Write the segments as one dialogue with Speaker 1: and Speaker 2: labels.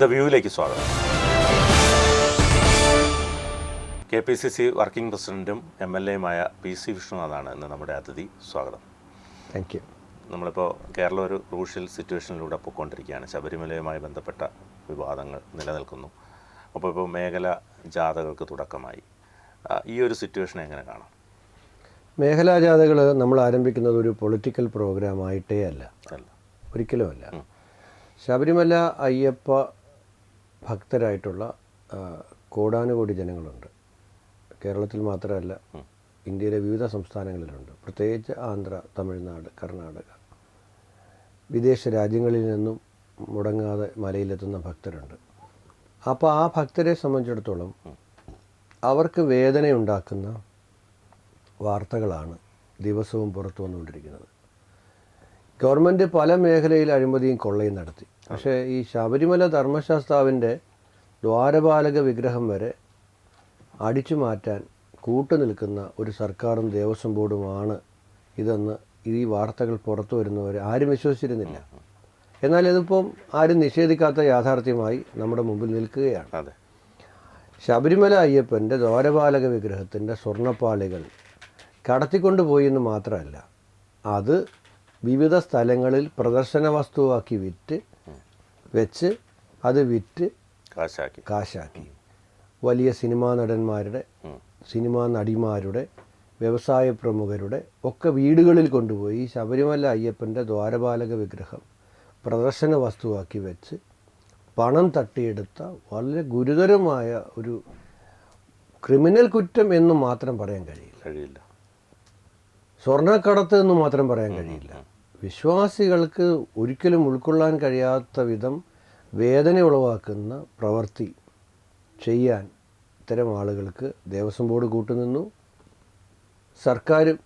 Speaker 1: the വ്യൂവിലേക്ക് സ്വാഗതം K P C C working പ്രസിഡന്റും എം എൽ എയുമായ പി സി വിഷ്ണുനാഥാണ് ഇന്ന് നമ്മുടെ അതിഥി സ്വാഗതം താങ്ക് യു നമ്മളിപ്പോൾ കേരളം ഒരു ക്രൂഷ്യൽ സിറ്റുവേഷനിലൂടെ പോയിക്കൊണ്ടിരിക്കുകയാണ് ശബരിമലയുമായി ബന്ധപ്പെട്ട വിവാദങ്ങൾ നിലനിൽക്കുന്നു അപ്പോൾ ഇപ്പോൾ മേഖല ജാഥകൾക്ക് തുടക്കമായി ഈ ഒരു സിറ്റുവേഷൻ എങ്ങനെ കാണാം
Speaker 2: മേഖലാ ജാഥകൾ നമ്മൾ ആരംഭിക്കുന്നത് ഒരു പൊളിറ്റിക്കൽ പ്രോഗ്രാം ആയിട്ടേ അല്ല ഒരിക്കലുമല്ല ശബരിമല അയ്യപ്പ ഭക്തരായിട്ടുള്ള കോടാനുകോടി ജനങ്ങളുണ്ട് കേരളത്തിൽ മാത്രമല്ല ഇന്ത്യയിലെ വിവിധ സംസ്ഥാനങ്ങളിലുണ്ട് പ്രത്യേകിച്ച് ആന്ധ്ര തമിഴ്നാട് കർണാടക വിദേശ രാജ്യങ്ങളിൽ നിന്നും മുടങ്ങാതെ മലയിലെത്തുന്ന ഭക്തരുണ്ട് അപ്പോൾ ആ ഭക്തരെ സംബന്ധിച്ചിടത്തോളം അവർക്ക് വേദനയുണ്ടാക്കുന്ന വാർത്തകളാണ് ദിവസവും പുറത്തു വന്നുകൊണ്ടിരിക്കുന്നത് ഗവൺമെൻറ് പല മേഖലയിൽ അഴിമതിയും കൊള്ളയും നടത്തി പക്ഷേ ഈ ശബരിമല ധർമ്മശാസ്താവിൻ്റെ ദ്വാരപാലക വിഗ്രഹം വരെ അടിച്ചു മാറ്റാൻ കൂട്ടു നിൽക്കുന്ന ഒരു സർക്കാരും ദേവസ്വം ബോർഡുമാണ് ഇതെന്ന് ഈ വാർത്തകൾ പുറത്തു വരുന്നവരെ ആരും വിശ്വസിച്ചിരുന്നില്ല എന്നാൽ ഇതിപ്പം ആരും നിഷേധിക്കാത്ത യാഥാർത്ഥ്യമായി നമ്മുടെ മുമ്പിൽ നിൽക്കുകയാണ് അതെ ശബരിമല അയ്യപ്പൻ്റെ ദ്വാരപാലക വിഗ്രഹത്തിൻ്റെ സ്വർണ്ണപ്പാളികൾ കടത്തിക്കൊണ്ടുപോയി എന്ന് മാത്രമല്ല അത് വിവിധ സ്ഥലങ്ങളിൽ പ്രദർശന വസ്തുവാക്കി വിറ്റ് വെച്ച് അത് വിറ്റ് കാശാക്കി കാശാക്കി വലിയ സിനിമാ നടന്മാരുടെ സിനിമാ നടിമാരുടെ വ്യവസായ പ്രമുഖരുടെ ഒക്കെ വീടുകളിൽ കൊണ്ടുപോയി ശബരിമല അയ്യപ്പൻ്റെ ദ്വാരപാലക വിഗ്രഹം പ്രദർശന വസ്തുവാക്കി വെച്ച് പണം തട്ടിയെടുത്ത വളരെ ഗുരുതരമായ ഒരു ക്രിമിനൽ കുറ്റം എന്ന് മാത്രം പറയാൻ കഴിയില്ല കഴിയില്ല സ്വർണ്ണക്കടത്ത് എന്ന് മാത്രം പറയാൻ കഴിയില്ല വിശ്വാസികൾക്ക് ഒരിക്കലും ഉൾക്കൊള്ളാൻ കഴിയാത്ത വിധം വേദന ഉളവാക്കുന്ന പ്രവൃത്തി ചെയ്യാൻ ഇത്തരം ആളുകൾക്ക് ദേവസ്വം ബോർഡ് കൂട്ടുനിന്നു സർക്കാരും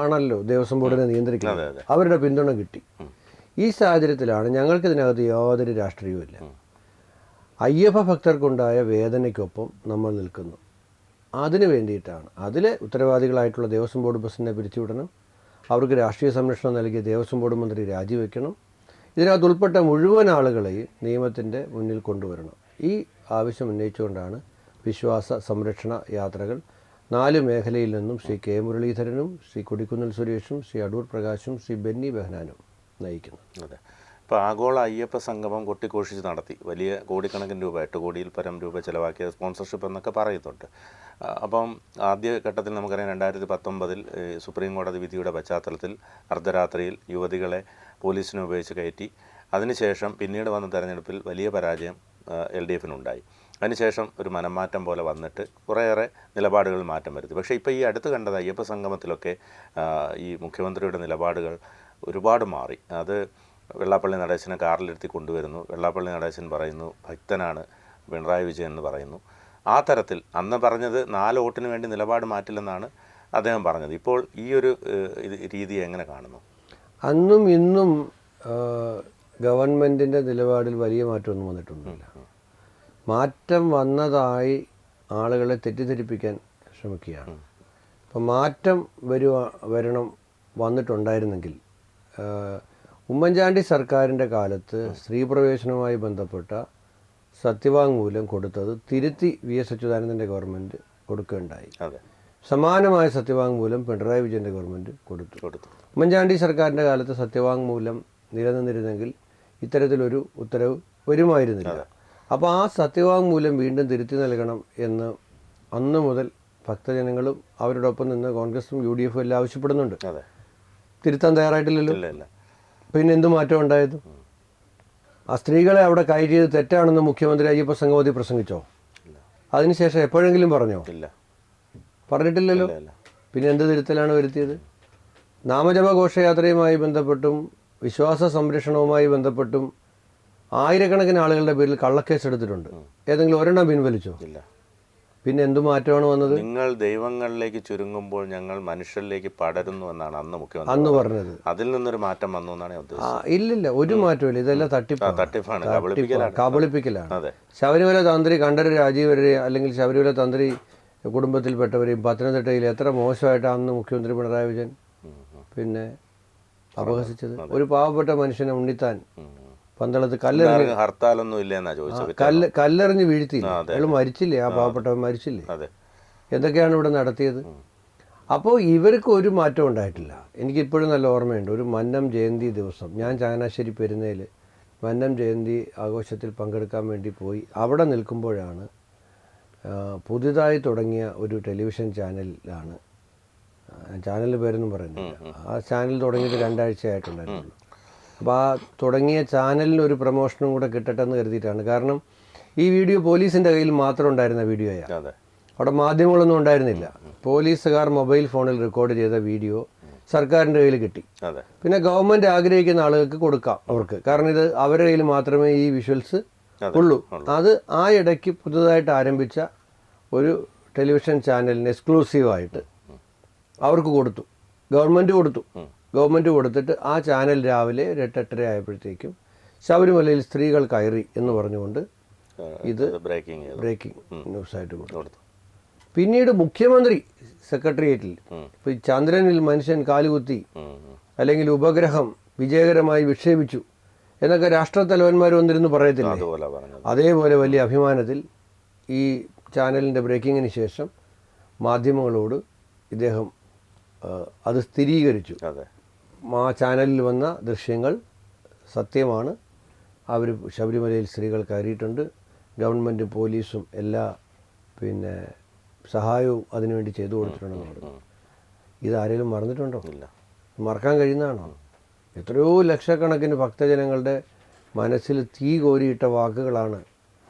Speaker 2: ആണല്ലോ ദേവസ്വം ബോർഡിനെ നിയന്ത്രിക്കുന്നത് അവരുടെ പിന്തുണ കിട്ടി ഈ സാഹചര്യത്തിലാണ് ഞങ്ങൾക്ക് ഇതിനകത്ത് യാതൊരു രാഷ്ട്രീയവുമില്ല അയ്യപ്പ ഭക്തർക്കുണ്ടായ വേദനയ്ക്കൊപ്പം നമ്മൾ നിൽക്കുന്നു അതിനു വേണ്ടിയിട്ടാണ് അതിൽ ഉത്തരവാദികളായിട്ടുള്ള ദേവസ്വം ബോർഡ് ബസ്സിനെ പിരിച്ചുവിടണം അവർക്ക് രാഷ്ട്രീയ സംരക്ഷണം നൽകിയ ദേവസ്വം ബോർഡ് മന്ത്രി രാജിവെക്കണം ഇതിനകത്ത് ഉൾപ്പെട്ട മുഴുവൻ ആളുകളെയും നിയമത്തിൻ്റെ മുന്നിൽ കൊണ്ടുവരണം ഈ ആവശ്യം ഉന്നയിച്ചുകൊണ്ടാണ് വിശ്വാസ സംരക്ഷണ യാത്രകൾ നാല് മേഖലയിൽ നിന്നും ശ്രീ കെ മുരളീധരനും ശ്രീ കൊടിക്കുന്നിൽ സുരേഷും ശ്രീ അടൂർ പ്രകാശും ശ്രീ ബെന്നി ബെഹനാനും നയിക്കുന്നത് അതെ ഇപ്പോൾ
Speaker 1: ആഗോള അയ്യപ്പ സംഗമം കൊട്ടിഘോഷിച്ച് നടത്തി വലിയ കോടിക്കണക്കിന് രൂപ എട്ട് കോടിയിൽ പരം രൂപ ചിലവാക്കിയ സ്പോൺസർഷിപ്പ് എന്നൊക്കെ പറയുന്നുണ്ട് അപ്പം ആദ്യ ഘട്ടത്തിൽ നമുക്കറിയാം രണ്ടായിരത്തി പത്തൊമ്പതിൽ സുപ്രീം കോടതി വിധിയുടെ പശ്ചാത്തലത്തിൽ അർദ്ധരാത്രിയിൽ യുവതികളെ പോലീസിനെ ഉപയോഗിച്ച് കയറ്റി അതിനുശേഷം പിന്നീട് വന്ന തെരഞ്ഞെടുപ്പിൽ വലിയ പരാജയം എൽ ഡി എഫിനുണ്ടായി അതിനുശേഷം ഒരു മനംമാറ്റം പോലെ വന്നിട്ട് കുറേയേറെ നിലപാടുകൾ മാറ്റം വരുത്തി പക്ഷേ ഇപ്പോൾ ഈ അടുത്ത് കണ്ടത് അയ്യപ്പ സംഗമത്തിലൊക്കെ ഈ മുഖ്യമന്ത്രിയുടെ നിലപാടുകൾ ഒരുപാട് മാറി അത് വെള്ളാപ്പള്ളി നടേശനെ കാറിലിരുത്തി കൊണ്ടുവരുന്നു വെള്ളാപ്പള്ളി നടേശൻ പറയുന്നു ഭക്തനാണ് പിണറായി വിജയൻ എന്ന് പറയുന്നു ആ തരത്തിൽ അന്ന് പറഞ്ഞത് നാല് വോട്ടിന് വേണ്ടി നിലപാട് മാറ്റില്ലെന്നാണ് അദ്ദേഹം പറഞ്ഞത് ഇപ്പോൾ ഈ ഒരു രീതി എങ്ങനെ കാണുന്നു
Speaker 2: അന്നും ഇന്നും ഗവൺമെൻറ്റിൻ്റെ നിലപാടിൽ വലിയ മാറ്റമൊന്നും വന്നിട്ടൊന്നുമില്ല മാറ്റം വന്നതായി ആളുകളെ തെറ്റിദ്ധരിപ്പിക്കാൻ ശ്രമിക്കുകയാണ് അപ്പം മാറ്റം വരുവാ വരണം വന്നിട്ടുണ്ടായിരുന്നെങ്കിൽ ഉമ്മൻചാണ്ടി സർക്കാരിൻ്റെ കാലത്ത് സ്ത്രീ പ്രവേശനവുമായി ബന്ധപ്പെട്ട സത്യവാങ്മൂലം കൊടുത്തത് തിരുത്തി വി എസ് അച്യുതാനന്ദൻ്റെ ഗവൺമെൻറ് കൊടുക്കുകയുണ്ടായി സമാനമായ സത്യവാങ്മൂലം പിണറായി വിജയൻ്റെ ഗവൺമെൻറ് കൊടുത്തു കൊടുത്തു ഉമ്മൻചാണ്ടി സർക്കാരിൻ്റെ കാലത്ത് സത്യവാങ്മൂലം നിലനിന്നിരുന്നെങ്കിൽ ഇത്തരത്തിലൊരു ഉത്തരവ് വരുമായിരുന്നില്ല അപ്പോൾ ആ സത്യവാങ്മൂലം വീണ്ടും തിരുത്തി നൽകണം എന്ന് അന്ന് മുതൽ ഭക്തജനങ്ങളും അവരോടൊപ്പം നിന്ന് കോൺഗ്രസും യു ഡി എഫും എല്ലാം ആവശ്യപ്പെടുന്നുണ്ട് തിരുത്താൻ തയ്യാറായിട്ടില്ലല്ലോ പിന്നെ എന്ത് മാറ്റം ഉണ്ടായത് ആ സ്ത്രീകളെ അവിടെ കയറ്റിയത് തെറ്റാണെന്ന് മുഖ്യമന്ത്രി അയ്യപ്പ സംഗമത്തിൽ പ്രസംഗിച്ചോ അതിനുശേഷം എപ്പോഴെങ്കിലും പറഞ്ഞോ ഇല്ല പറഞ്ഞിട്ടില്ലല്ലോ പിന്നെ എന്ത് തിരുത്തലാണ് വരുത്തിയത് നാമജപ ഘോഷയാത്രയുമായി ബന്ധപ്പെട്ടും വിശ്വാസ സംരക്ഷണവുമായി ബന്ധപ്പെട്ടും ആയിരക്കണക്കിന് ആളുകളുടെ പേരിൽ കള്ളക്കേസ് എടുത്തിട്ടുണ്ട് ഏതെങ്കിലും ഒരെണ്ണം പിൻവലിച്ചോ ഇല്ല പിന്നെ എന്ത് മാറ്റമാണ് വന്നത് നിങ്ങൾ
Speaker 1: ദൈവങ്ങളിലേക്ക് ചുരുങ്ങുമ്പോൾ ഞങ്ങൾ മനുഷ്യരിലേക്ക് പടരുന്നു എന്നാണ് അന്ന് മുഖ്യമന്ത്രി അന്ന് പറഞ്ഞത് അതിൽ നിന്നൊരു മാറ്റം വന്നു എന്നാണ്
Speaker 2: ഇല്ലില്ല ഒരു മാറ്റമില്ല ഇതെല്ലാം തട്ടിപ്പാണ്
Speaker 1: തട്ടിപ്പാണ്
Speaker 2: കബളിപ്പിക്കലാണ് ശബരിമല തന്ത്രി കണ്ഠര് രാജീവരെ അല്ലെങ്കിൽ ശബരിമല തന്ത്രി കുടുംബത്തിൽപ്പെട്ടവരെയും പത്തനംതിട്ടയിൽ എത്ര മോശമായിട്ട് അന്ന് മുഖ്യമന്ത്രി പിണറായി വിജയൻ പിന്നെ അപഹസിച്ചത് ഒരു പാവപ്പെട്ട മനുഷ്യനെ ഉണ്ണിത്താൻ പന്തളത്ത് കല്ലെറിഞ്ഞ് ഹർത്താലൊന്നും
Speaker 1: ഇല്ലെന്നാ ചോദിച്ചത്
Speaker 2: കല്ല് കല്ലെറിഞ്ഞ് വീഴ്ത്തിയില്ല അയാൾ മരിച്ചില്ലേ ആ പാവപ്പെട്ടവൻ മരിച്ചില്ലേ എന്തൊക്കെയാണ് ഇവിടെ നടത്തിയത് അപ്പോൾ ഇവർക്ക് ഒരു മാറ്റം ഉണ്ടായിട്ടില്ല എനിക്കിപ്പോഴും നല്ല ഓർമ്മയുണ്ട് ഒരു മന്നം ജയന്തി ദിവസം ഞാൻ ചങ്ങനാശ്ശേരി പെരുന്നയിൽ മന്നം ജയന്തി ആഘോഷത്തിൽ പങ്കെടുക്കാൻ വേണ്ടി പോയി അവിടെ നിൽക്കുമ്പോഴാണ് പുതുതായി തുടങ്ങിയ ഒരു ടെലിവിഷൻ ചാനലിലാണ് ചാനലിൻ്റെ പേരൊന്നും പറയുന്നില്ല ആ ചാനൽ തുടങ്ങിയിട്ട് രണ്ടാഴ്ച ആയിട്ടുണ്ടായിരുന്നുള്ളൂ അപ്പോൾ ആ തുടങ്ങിയ ചാനലിന് ഒരു പ്രൊമോഷനും കൂടെ കിട്ടട്ടെ എന്ന് കരുതിയിട്ടാണ് കാരണം ഈ വീഡിയോ പോലീസിൻ്റെ കയ്യിൽ മാത്രം ഉണ്ടായിരുന്ന വീഡിയോയാണ് അവിടെ മാധ്യമങ്ങളൊന്നും ഉണ്ടായിരുന്നില്ല പോലീസുകാർ മൊബൈൽ ഫോണിൽ റെക്കോർഡ് ചെയ്ത വീഡിയോ സർക്കാരിൻ്റെ കയ്യിൽ കിട്ടി പിന്നെ ഗവൺമെൻറ് ആഗ്രഹിക്കുന്ന ആളുകൾക്ക് കൊടുക്കാം അവർക്ക് കാരണം ഇത് അവരുടെ കയ്യിൽ മാത്രമേ ഈ വിഷ്വൽസ് ഉള്ളൂ അത് ആ ഇടയ്ക്ക് പുതുതായിട്ട് ആരംഭിച്ച ഒരു ടെലിവിഷൻ ചാനലിന് എക്സ്ക്ലൂസീവായിട്ട് അവർക്ക് കൊടുത്തു ഗവൺമെൻറ് കൊടുത്തു ഗവൺമെൻറ് കൊടുത്തിട്ട് ആ ചാനൽ രാവിലെ ഒരു എട്ടെട്ടര ആയപ്പോഴത്തേക്കും ശബരിമലയിൽ സ്ത്രീകൾ കയറി എന്ന് പറഞ്ഞുകൊണ്ട് ഇത് ബ്രേക്കിംഗ് ബ്രേക്കിംഗ് ന്യൂസായിട്ട് കൊടുത്തു പിന്നീട് മുഖ്യമന്ത്രി സെക്രട്ടേറിയറ്റിൽ ഇപ്പോൾ ചന്ദ്രനിൽ മനുഷ്യൻ കാലുകുത്തി അല്ലെങ്കിൽ ഉപഗ്രഹം വിജയകരമായി വിക്ഷേപിച്ചു എന്നൊക്കെ രാഷ്ട്ര തലവന്മാർ വന്നിരുന്നു പറയത്തില്ല അതേപോലെ വലിയ അഭിമാനത്തിൽ ഈ ചാനലിൻ്റെ ബ്രേക്കിങ്ങിന് ശേഷം മാധ്യമങ്ങളോട് ഇദ്ദേഹം അത് സ്ഥിരീകരിച്ചു ആ ചാനലിൽ വന്ന ദൃശ്യങ്ങൾ സത്യമാണ് അവർ ശബരിമലയിൽ സ്ത്രീകൾ കയറിയിട്ടുണ്ട് ഗവൺമെൻറ്റും പോലീസും എല്ലാ പിന്നെ സഹായവും അതിനുവേണ്ടി ചെയ്തു കൊടുത്തിട്ടുണ്ടെന്ന് പറഞ്ഞു ഇതാരെങ്കിലും മറന്നിട്ടുണ്ടോ ഇല്ല മറക്കാൻ കഴിയുന്നതാണോ എത്രയോ ലക്ഷക്കണക്കിന് ഭക്തജനങ്ങളുടെ മനസ്സിൽ തീ കോരിയിട്ട വാക്കുകളാണ്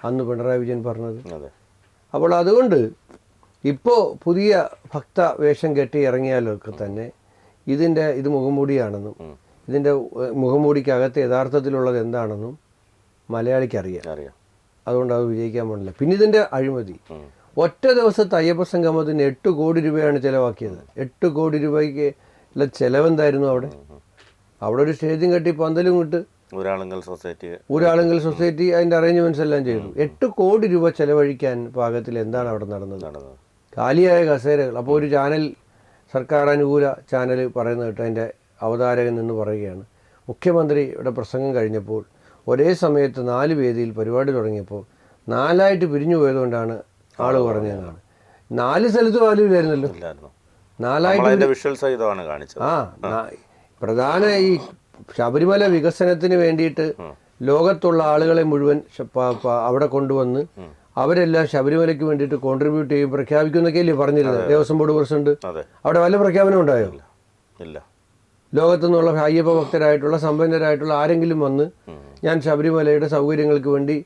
Speaker 2: അന്ന് പിണറായി വിജയൻ പറഞ്ഞത് അപ്പോൾ അതുകൊണ്ട് ഇപ്പോൾ പുതിയ ഭക്ത വേഷം കെട്ടി ഇറങ്ങിയാലൊക്കെ തന്നെ ഇതിൻ്റെ ഇത് മുഖംമൂടിയാണെന്നും ഇതിൻ്റെ മുഖംമൂടിക്കകത്ത് യഥാർത്ഥത്തിലുള്ളത് എന്താണെന്നും മലയാളിക്ക് അറിയാം അതുകൊണ്ട് അത് വിജയിക്കാൻ പാടില്ല പിന്നെ ഇതിൻ്റെ അഴിമതി ഒറ്റ ദിവസത്തെ അയ്യപ്പ സംഗമത്തിന് എട്ട് കോടി രൂപയാണ് ചിലവാക്കിയത് എട്ട് കോടി രൂപയ്ക്ക് ഉള്ള ചിലവെന്തായിരുന്നു അവിടെ അവിടെ ഒരു സ്റ്റേജും കെട്ടി പന്തലും കിട്ട്
Speaker 1: ഊരാളുങ്കൽ സൊസൈറ്റി
Speaker 2: ഊരാളുങ്കൽ സൊസൈറ്റി അതിന്റെ അറേഞ്ച്മെന്റ്സ് എല്ലാം ചെയ്തു എട്ട് കോടി രൂപ ചിലവഴിക്കാൻ പാകത്തിൽ എന്താണ് അവിടെ നടന്നത് കാലിയായ കസേരകൾ അപ്പോൾ ഒരു ചാനൽ സർക്കാർ അനുകൂല ചാനൽ പറയുന്നത് കേട്ട് അതിൻ്റെ അവതാരകൻ എന്ന് പറയുകയാണ് മുഖ്യമന്ത്രിയുടെ പ്രസംഗം കഴിഞ്ഞപ്പോൾ ഒരേ സമയത്ത് നാല് വേദിയിൽ പരിപാടി തുടങ്ങിയപ്പോൾ നാലായിട്ട് പിരിഞ്ഞു പോയതുകൊണ്ടാണ് ആൾ പറഞ്ഞതെന്നാണ് നാല് സ്ഥലത്ത് ഇല്ലായിരുന്നല്ലോ നാലായിട്ട് ആ പ്രധാന ഈ ശബരിമല വികസനത്തിന് വേണ്ടിയിട്ട് ലോകത്തുള്ള ആളുകളെ മുഴുവൻ അവിടെ കൊണ്ടുവന്ന് അവരെല്ലാം ശബരിമലയ്ക്ക് വേണ്ടിയിട്ട് കോൺട്രിബ്യൂട്ട് ചെയ്യും പ്രഖ്യാപിക്കും അല്ലേ പറഞ്ഞിരുന്നത് ദേവസ്വം ബോർഡ് പ്രസിഡന്റ് അവിടെ വല്ല പ്രഖ്യാപനം ഉണ്ടായോ ഇല്ല ലോകത്തു നിന്നുള്ള അയ്യപ്പ ഭക്തരായിട്ടുള്ള സമ്പന്നരായിട്ടുള്ള ആരെങ്കിലും വന്ന് ഞാൻ ശബരിമലയുടെ സൗകര്യങ്ങൾക്ക് വേണ്ടി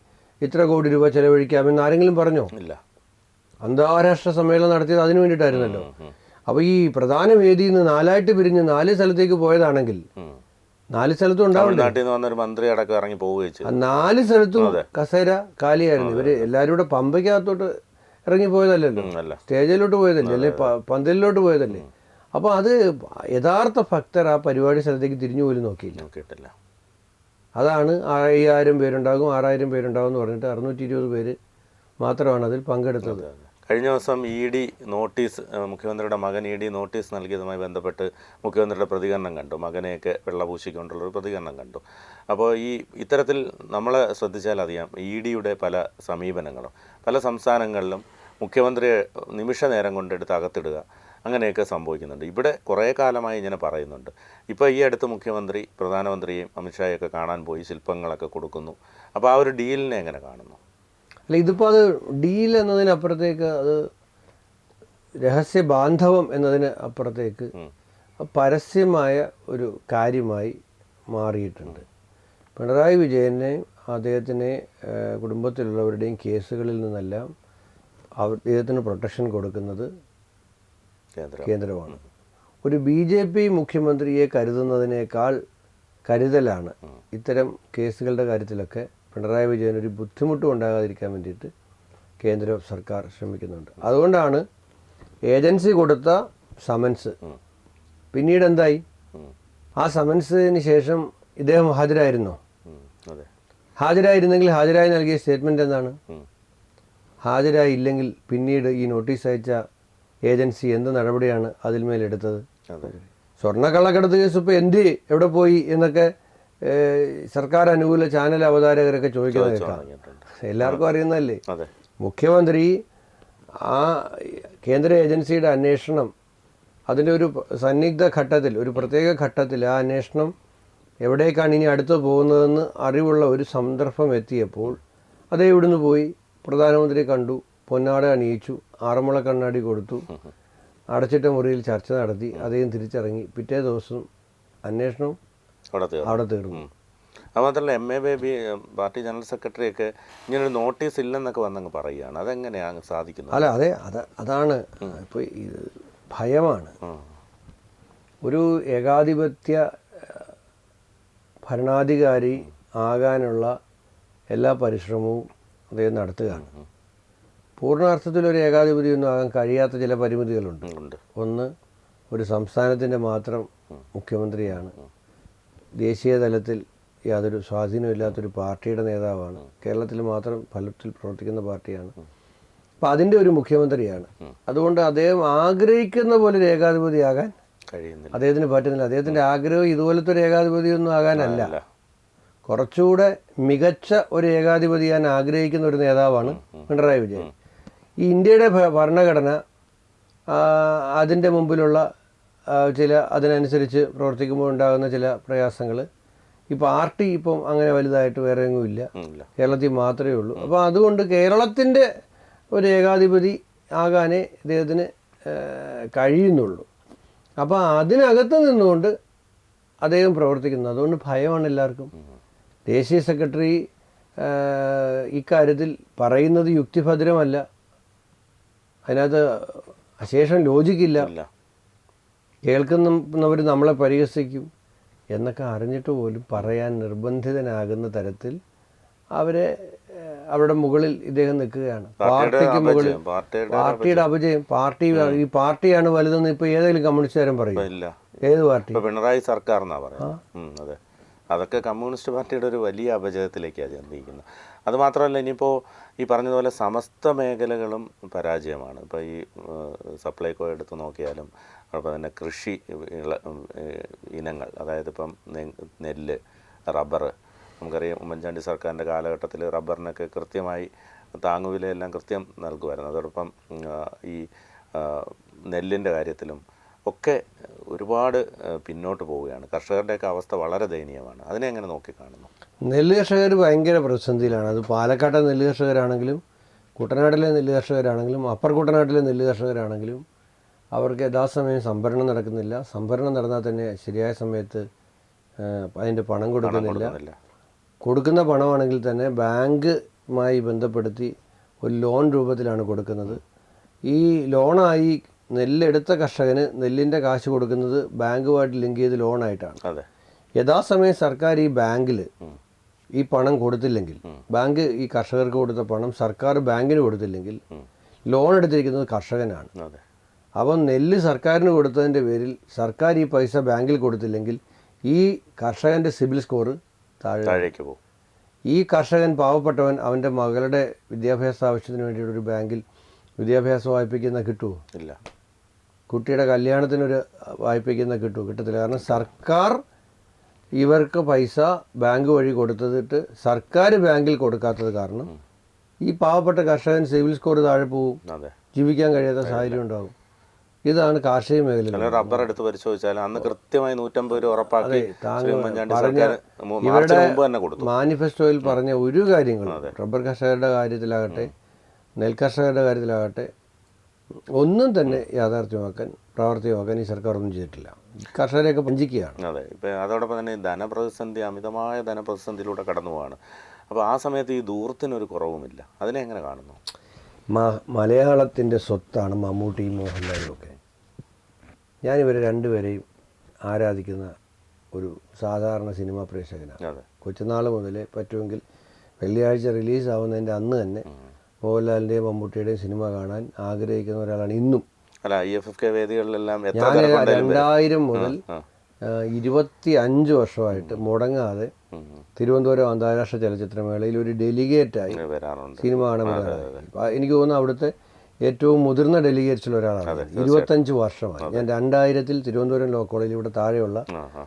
Speaker 2: ഇത്ര കോടി രൂപ ചെലവഴിക്കാമെന്ന് ആരെങ്കിലും പറഞ്ഞോ ഇല്ല അന്താരാഷ്ട്ര സമ്മേളനം നടത്തിയത് അതിനു വേണ്ടിയിട്ടായിരുന്നല്ലോ അപ്പോൾ ഈ പ്രധാന വേദിയിൽ നിന്ന് നാലായിട്ട് പിരിഞ്ഞ് നാല് സ്ഥലത്തേക്ക് പോയതാണെങ്കിൽ നാല് സ്ഥലത്തും ഉണ്ടാവും നാട്ടിൽ
Speaker 1: നിന്ന് വന്ന ഒരു ഇറങ്ങി
Speaker 2: നാല് സ്ഥലത്തും കസേര കാലിയായിരുന്നു ഇവര് എല്ലാരും കൂടെ പമ്പയ്ക്കകത്തോട്ട് ഇറങ്ങി പോയതല്ലല്ലോ സ്റ്റേജിലോട്ട് പോയതല്ലേ അല്ലെ പന്തലിലോട്ട് പോയതല്ലേ അപ്പോൾ അത് യഥാർത്ഥ ഭക്തർ ആ പരിപാടി സ്ഥലത്തേക്ക് തിരിഞ്ഞു പോലും നോക്കിയില്ല കേട്ടില്ല അതാണ് അയ്യായിരം പേരുണ്ടാകും ആറായിരം പേരുണ്ടാകും എന്ന് പറഞ്ഞിട്ട് അറുന്നൂറ്റി ഇരുപത് പേര് മാത്രമാണ് അതിൽ പങ്കെടുത്തത്
Speaker 1: കഴിഞ്ഞ ദിവസം ഇ ഡി നോട്ടീസ് മുഖ്യമന്ത്രിയുടെ മകൻ ഇ ഡി നോട്ടീസ് നൽകിയതുമായി ബന്ധപ്പെട്ട് മുഖ്യമന്ത്രിയുടെ പ്രതികരണം കണ്ടു മകനെയൊക്കെ വെള്ളപൂശിക്കൊണ്ടുള്ളൊരു പ്രതികരണം കണ്ടു അപ്പോൾ ഈ ഇത്തരത്തിൽ നമ്മൾ ശ്രദ്ധിച്ചാൽ അറിയാം ഇ ഡിയുടെ പല സമീപനങ്ങളും പല സംസ്ഥാനങ്ങളിലും മുഖ്യമന്ത്രിയെ നിമിഷ നേരം കൊണ്ടെടുത്ത് അകത്തിടുക അങ്ങനെയൊക്കെ സംഭവിക്കുന്നുണ്ട് ഇവിടെ കുറേ കാലമായി ഇങ്ങനെ പറയുന്നുണ്ട് ഇപ്പോൾ ഈ അടുത്ത് മുഖ്യമന്ത്രി പ്രധാനമന്ത്രിയും അമിത്ഷായൊക്കെ കാണാൻ പോയി ശില്പങ്ങളൊക്കെ കൊടുക്കുന്നു അപ്പോൾ ആ ഒരു ഡീലിനെ എങ്ങനെ കാണുന്നു
Speaker 2: അല്ല ഇതിപ്പോൾ അത് ഡീൽ എന്നതിനപ്പുറത്തേക്ക് അത് രഹസ്യ ബാന്ധവം എന്നതിന് അപ്പുറത്തേക്ക് പരസ്യമായ ഒരു കാര്യമായി മാറിയിട്ടുണ്ട് പിണറായി വിജയനെ അദ്ദേഹത്തിനെ കുടുംബത്തിലുള്ളവരുടെയും കേസുകളിൽ നിന്നെല്ലാം അദ്ദേഹത്തിന് പ്രൊട്ടക്ഷൻ കൊടുക്കുന്നത് കേന്ദ്രമാണ് ഒരു ബി ജെ പി മുഖ്യമന്ത്രിയെ കരുതുന്നതിനേക്കാൾ കരുതലാണ് ഇത്തരം കേസുകളുടെ കാര്യത്തിലൊക്കെ പിണറായി വിജയൻ ഒരു ബുദ്ധിമുട്ടും ഉണ്ടാകാതിരിക്കാൻ വേണ്ടിയിട്ട് കേന്ദ്ര സർക്കാർ ശ്രമിക്കുന്നുണ്ട് അതുകൊണ്ടാണ് ഏജൻസി കൊടുത്ത സമൻസ് പിന്നീട് എന്തായി ആ സമൻസിന് ശേഷം ഇദ്ദേഹം ഹാജരായിരുന്നോ ഹാജരായിരുന്നെങ്കിൽ ഹാജരായി നൽകിയ സ്റ്റേറ്റ്മെന്റ് എന്താണ് ഹാജരായി ഇല്ലെങ്കിൽ പിന്നീട് ഈ നോട്ടീസ് അയച്ച ഏജൻസി എന്ത് നടപടിയാണ് അതിന്മേലെടുത്തത് സ്വർണ്ണക്കള്ളക്കടത്ത് കേസ് ഇപ്പോൾ എന്ത് എവിടെ പോയി എന്നൊക്കെ സർക്കാർ അനുകൂല ചാനൽ അവതാരകരൊക്കെ ചോദിക്കാൻ കേൾക്കാം എല്ലാവർക്കും അറിയുന്നതല്ലേ മുഖ്യമന്ത്രി ആ കേന്ദ്ര ഏജൻസിയുടെ അന്വേഷണം അതിൻ്റെ ഒരു സന്നിഗ്ധ ഘട്ടത്തിൽ ഒരു പ്രത്യേക ഘട്ടത്തിൽ ആ അന്വേഷണം എവിടേക്കാണ് ഇനി അടുത്ത് പോകുന്നതെന്ന് അറിവുള്ള ഒരു സന്ദർഭം എത്തിയപ്പോൾ അതേ ഇവിടുന്ന് പോയി പ്രധാനമന്ത്രി കണ്ടു പൊന്നാട അണിയിച്ചു ആറന്മുള കണ്ണാടി കൊടുത്തു അടച്ചിട്ട മുറിയിൽ ചർച്ച നടത്തി അദ്ദേഹം തിരിച്ചിറങ്ങി പിറ്റേ ദിവസം അന്വേഷണം അവിടെ തീർന്നു
Speaker 1: അതുമാത്രമല്ല M A Baby party general secretary ഒക്കെ ഇങ്ങനൊരു നോട്ടീസ് ഇല്ലെന്നൊക്കെ വന്നങ്ങ് പറയുകയാണ് അതെങ്ങനെയാണ് സാധിക്കുന്നത് അല്ല അതെ
Speaker 2: അത് അതാണ് ഇപ്പൊ ഇത് ഭയമാണ് ഒരു ഏകാധിപത്യ ഭരണാധികാരി ആകാനുള്ള എല്ലാ പരിശ്രമവും അദ്ദേഹം നടത്തുകയാണ് പൂർണ്ണാർത്ഥത്തിൽ ഒരു ഏകാധിപതിയൊന്നും ആകാൻ കഴിയാത്ത ചില പരിമിതികളുണ്ട് ഒന്ന് ഒരു സംസ്ഥാനത്തിൻ്റെ മാത്രം മുഖ്യമന്ത്രിയാണ് ദേശീയ തലത്തിൽ യാതൊരു സ്വാധീനമില്ലാത്തൊരു പാർട്ടിയുടെ നേതാവാണ് കേരളത്തിൽ മാത്രം ഫലത്തിൽ പ്രവർത്തിക്കുന്ന പാർട്ടിയാണ് അപ്പം അതിൻ്റെ ഒരു മുഖ്യമന്ത്രിയാണ് അതുകൊണ്ട് അദ്ദേഹം ആഗ്രഹിക്കുന്ന പോലെ ഒരു ഏകാധിപതിയാകാൻ കഴിയുന്നില്ല അദ്ദേഹത്തിന് പറ്റുന്നില്ല അദ്ദേഹത്തിൻ്റെ ആഗ്രഹം ഇതുപോലത്തെ ഒരു ഏകാധിപതിയൊന്നും ആകാനല്ല കുറച്ചുകൂടെ മികച്ച ഒരു ഞാൻ ആഗ്രഹിക്കുന്ന ഒരു നേതാവാണ് പിണറായി വിജയൻ ഈ ഇന്ത്യയുടെ ഭരണഘടന അതിൻ്റെ മുമ്പിലുള്ള ചില അതിനനുസരിച്ച് പ്രവർത്തിക്കുമ്പോൾ ഉണ്ടാകുന്ന ചില പ്രയാസങ്ങൾ ഇപ്പോൾ ആർ ടി ഇപ്പം അങ്ങനെ വലുതായിട്ട് വേറെ എങ്ങും ഇല്ല കേരളത്തിൽ മാത്രമേ ഉള്ളൂ അപ്പോൾ അതുകൊണ്ട് കേരളത്തിൻ്റെ ഒരു ഏകാധിപതി ആകാനേ ഇദ്ദേഹത്തിന് കഴിയുന്നുള്ളൂ അപ്പോൾ അതിനകത്ത് നിന്നുകൊണ്ട് അദ്ദേഹം പ്രവർത്തിക്കുന്നു അതുകൊണ്ട് ഭയമാണ് എല്ലാവർക്കും ദേശീയ സെക്രട്ടറി ഇക്കാര്യത്തിൽ പറയുന്നത് യുക്തിഭദ്രമല്ല അതിനകത്ത് അശേഷം ലോജിക്കില്ല കേൾക്കുന്നവർ നമ്മളെ പരിഹസിക്കും എന്നൊക്കെ അറിഞ്ഞിട്ട് പോലും പറയാൻ നിർബന്ധിതനാകുന്ന തരത്തിൽ അവരെ അവരുടെ മുകളിൽ ഇദ്ദേഹം നിൽക്കുകയാണ് പാർട്ടിക്ക് മുകളിൽ പാർട്ടിയുടെ അപജയം പാർട്ടി ഈ പാർട്ടിയാണ് വലുതെന്ന് ഇപ്പൊ ഏതെങ്കിലും കമ്മ്യൂണിസ്റ്റുകാരൻ പറയും ഏത് പാർട്ടി
Speaker 1: പിണറായി സർക്കാർ എന്നാ പറയുന്നത് അതൊക്കെ കമ്മ്യൂണിസ്റ്റ് പാർട്ടിയുടെ ഒരു വലിയ അപജയത്തിലേക്കാണ് ചെന്നിരിക്കുന്നത് അതുമാത്രമല്ല ഇനിയിപ്പോൾ ഈ പറഞ്ഞതുപോലെ സമസ്ത മേഖലകളും പരാജയമാണ് ഇപ്പോൾ ഈ സപ്ലൈകോ എടുത്ത് നോക്കിയാലും അതുപോലെ തന്നെ കൃഷി ഇനങ്ങൾ അതായത് ഇപ്പം നെല്ല് റബ്ബർ നമുക്കറിയാം ഉമ്മൻചാണ്ടി സർക്കാരിൻ്റെ കാലഘട്ടത്തിൽ റബ്ബറിനൊക്കെ കൃത്യമായി താങ്ങുവിലയെല്ലാം കൃത്യം നൽകുമായിരുന്നു അതോടൊപ്പം ഈ നെല്ലിൻ്റെ കാര്യത്തിലും ഒക്കെ ഒരുപാട് പിന്നോട്ട് പോവുകയാണ് കർഷകരുടെയൊക്കെ അവസ്ഥ വളരെ ദയനീയമാണ് അതിനെ എങ്ങനെ നോക്കിക്കാണുന്നു
Speaker 2: നെല്ല് കർഷകർ ഭയങ്കര പ്രതിസന്ധിയിലാണ് അത് പാലക്കാട്ടെ നെല്ല് കർഷകരാണെങ്കിലും കുട്ടനാട്ടിലെ നെല്ല് കർഷകരാണെങ്കിലും അപ്പർ കുട്ടനാട്ടിലെ നെല്ല് കർഷകരാണെങ്കിലും അവർക്ക് യഥാസമയം സംഭരണം നടക്കുന്നില്ല സംഭരണം നടന്നാൽ തന്നെ ശരിയായ സമയത്ത് അതിൻ്റെ പണം കൊടുക്കുന്നില്ല കൊടുക്കുന്ന പണമാണെങ്കിൽ തന്നെ ബാങ്കുമായി ബന്ധപ്പെടുത്തി ഒരു ലോൺ രൂപത്തിലാണ് കൊടുക്കുന്നത് ഈ ലോണായി നെല്ലെടുത്ത കർഷകന് നെല്ലിൻ്റെ കാശ് കൊടുക്കുന്നത് ബാങ്കുമായിട്ട് ലിങ്ക് ചെയ്ത് ലോണായിട്ടാണ് യഥാസമയം സർക്കാർ ഈ ബാങ്കിൽ ഈ പണം കൊടുത്തില്ലെങ്കിൽ ബാങ്ക് ഈ കർഷകർക്ക് കൊടുത്ത പണം സർക്കാർ ബാങ്കിന് കൊടുത്തില്ലെങ്കിൽ ലോൺ എടുത്തിരിക്കുന്നത് കർഷകനാണ് അപ്പം നെല്ല് സർക്കാരിന് കൊടുത്തതിൻ്റെ പേരിൽ സർക്കാർ ഈ പൈസ ബാങ്കിൽ കൊടുത്തില്ലെങ്കിൽ ഈ കർഷകൻ്റെ സിബിൽ സ്കോർ താഴേക്ക് പോകും ഈ കർഷകൻ പാവപ്പെട്ടവൻ അവൻ്റെ മകളുടെ വിദ്യാഭ്യാസ ആവശ്യത്തിന് വേണ്ടിയിട്ടൊരു ഒരു ബാങ്കിൽ വിദ്യാഭ്യാസം വായ്പിക്കുന്ന കിട്ടുമോ ഇല്ല കുട്ടിയുടെ കല്യാണത്തിനൊരു വായ്പിക്കുന്ന കിട്ടുമോ കിട്ടത്തില്ല കാരണം സർക്കാർ ഇവർക്ക് പൈസ ബാങ്ക് വഴി കൊടുത്തിട്ട് സർക്കാർ ബാങ്കിൽ കൊടുക്കാത്തത് കാരണം ഈ പാവപ്പെട്ട കർഷകൻ സിവിൽ സ്കോർ താഴെ പോവും ജീവിക്കാൻ കഴിയാത്ത സാഹചര്യം ഉണ്ടാകും ഇതാണ് കാർഷിക മേഖല റബ്ബർ
Speaker 1: എടുത്ത് പരിശോധിച്ചാൽ അന്ന് കൃത്യമായി നൂറ്റമ്പത് രൂപ ഉറപ്പാക്കി ഇവരുടെ
Speaker 2: മാനിഫെസ്റ്റോയിൽ പറഞ്ഞ ഒരു കാര്യങ്ങളും റബ്ബർ കർഷകരുടെ കാര്യത്തിലാകട്ടെ നെൽ കർഷകരുടെ കാര്യത്തിലാകട്ടെ ഒന്നും തന്നെ യാഥാർത്ഥ്യമാക്കാൻ പ്രാവർത്തികമാക്കാൻ ഈ സർക്കാർ ഒന്നും ചെയ്തിട്ടില്ല കർഷകരെയൊക്കെ വഞ്ചിക്കുകയാണ്
Speaker 1: അതെ ഇപ്പം അതോടൊപ്പം തന്നെ ധനപ്രതിസന്ധി അമിതമായ ധനപ്രതിസന്ധിയിലൂടെ കടന്നു പോവാണ് അപ്പോൾ ആ സമയത്ത് ഈ ദൂരത്തിനൊരു കുറവുമില്ല അതിനെ എങ്ങനെ കാണുന്നു
Speaker 2: മലയാളത്തിൻ്റെ സ്വത്താണ് മമ്മൂട്ടിയും മോഹൻലാലുമൊക്കെ ഒക്കെ ഞാനിവരെ രണ്ടുപേരെയും ആരാധിക്കുന്ന ഒരു സാധാരണ സിനിമാ പ്രേക്ഷകനാണ് കൊച്ചുനാൾ മുതലേ പറ്റുമെങ്കിൽ വെള്ളിയാഴ്ച റിലീസാവുന്നതിൻ്റെ അന്ന് തന്നെ മോഹൻലാലിന്റെയും മമ്മൂട്ടിയുടെയും സിനിമ കാണാൻ ആഗ്രഹിക്കുന്ന ഒരാളാണ് ഇന്നും
Speaker 1: അല്ല ഐ എഫ് കെ വേദികളിലെല്ലാം ഞാൻ രണ്ടായിരം മുതൽ
Speaker 2: ഇരുപത്തി അഞ്ച് വർഷമായിട്ട് മുടങ്ങാതെ തിരുവനന്തപുരം അന്താരാഷ്ട്ര ചലച്ചിത്രമേളയിൽ ഒരു ഡെലിഗേറ്റായി സിനിമ കാണാൻ എനിക്ക് തോന്നുന്നു അവിടുത്തെ ഏറ്റവും മുതിർന്ന ഡെലിഗേറ്റ്സിൽ ഒരാളാണ് ഇരുപത്തഞ്ച് വർഷമായി ഞാൻ രണ്ടായിരത്തിൽ തിരുവനന്തപുരം ലോ കോളേജിൽ ഇവിടെ താഴെയുള്ള